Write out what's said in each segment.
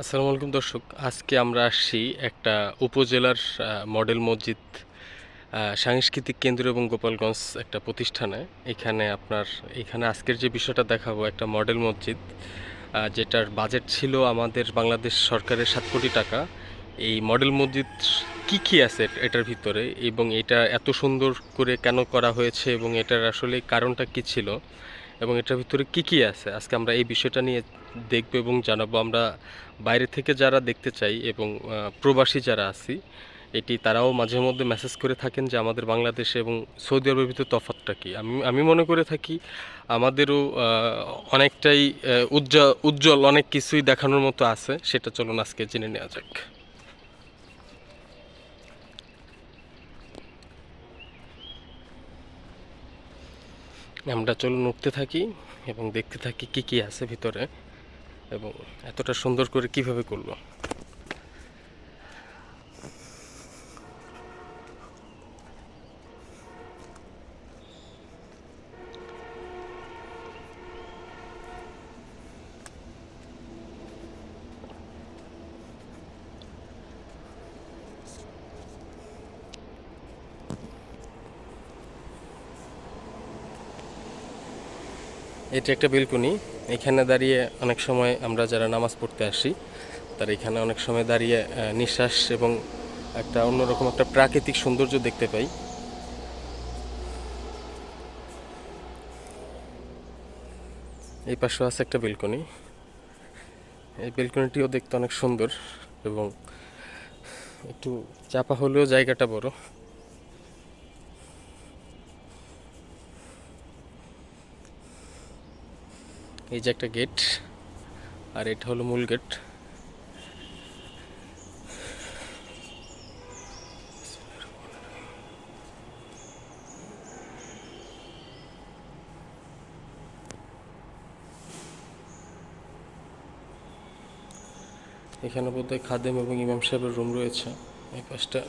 আসসালামু আলাইকুম দর্শক, আজকে আমরা আসছি একটা উপজেলার মডেল মসজিদ সাংস্কৃতিক কেন্দ্র এবং গোপালগঞ্জ একটা প্রতিষ্ঠানে। এখানে আপনার, এখানে আজকের যে বিষয়টা দেখাবো, একটা মডেল মসজিদ যেটার বাজেট ছিল আমাদের বাংলাদেশ সরকারের সাত কোটি টাকা। এই মডেল মসজিদ কি কি আছে এটার ভিতরে এবং এটা এত সুন্দর করে কেন করা হয়েছে এবং এটার আসলে কারণটা কি ছিল এবং এটার ভিতরে কি কি আছে? আজকে আমরা এই বিষয়টা নিয়ে দেখব এবং জানাব। আমরা বাইরে থেকে যারা দেখতে চাই এবং প্রবাসী যারা আছি, এটি তারাও মাঝে মধ্যে মেসেজ করে থাকেন যে আমাদের বাংলাদেশে এবং সৌদি আরবের ভিতরে তফাৎটা কী। আমি আমি মনে করে থাকি আমাদেরও অনেকটাই উজ্জ্বল উজ্জ্বল অনেক কিছুই দেখানোর মতো আছে। সেটা চলুন আজকে জেনে নেওয়া যাক। আমরা চলুন উঠতে থাকি এবং দেখতে থাকি কি কি আছে ভিতরে। এবং এতটা সুন্দর করে কীভাবে করল এটা একটা বেলকনি। এখানে দাঁড়িয়ে অনেক সময় আমরা যারা নামাজ পড়তে আসি, তারা এখানে অনেক সময় দাঁড়িয়ে নিঃশ্বাস এবং একটা অন্যরকম একটা প্রাকৃতিক সৌন্দর্য দেখতে পাই। এই পাশেও আছে একটা বেলকনি। এই বেলকনিটিও দেখতে অনেক সুন্দর এবং একটু চাপা হলেও জায়গাটা বড়। এই যে একটা গেট আর এটা হলো মূল গেট এখানে বোধহয় খাদেম এবং ইমাম সাহেবের রুম রয়েছে, এই পাশটা।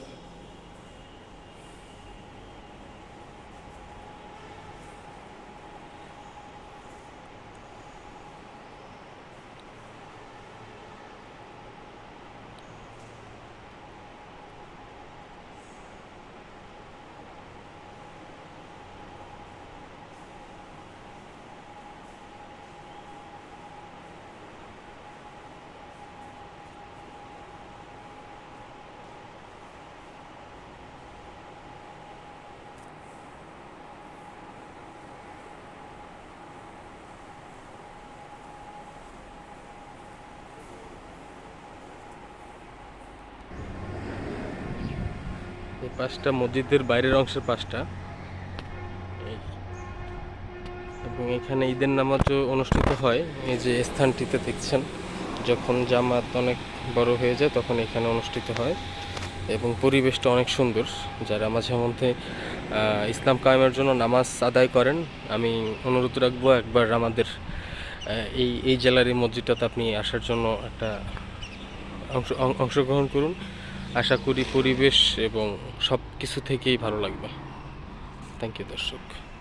পাশটা মসজিদের বাইরের অংশের পাশটা এবং এখানে ঈদের নামাজও অনুষ্ঠিত হয়, এই যে স্থানটিতে দেখছেন, যখন জামাত অনেক বড় হয়ে যায় তখন এখানে অনুষ্ঠিত হয়। এবং পরিবেশটা অনেক সুন্দর, যারা মাঝে মধ্যে ইসলাম কায়েমের জন্য নামাজ আদায় করেন, আমি অনুরোধ রাখব একবার আমাদের এই এই জেলার এই মসজিদটাতে আপনি আসার জন্য একটা অংশ, অংশগ্রহণ করুন। আশা করি পরিবেশ এবং সব কিছু থেকেই ভালো লাগবে। থ্যাংক ইউ দর্শক।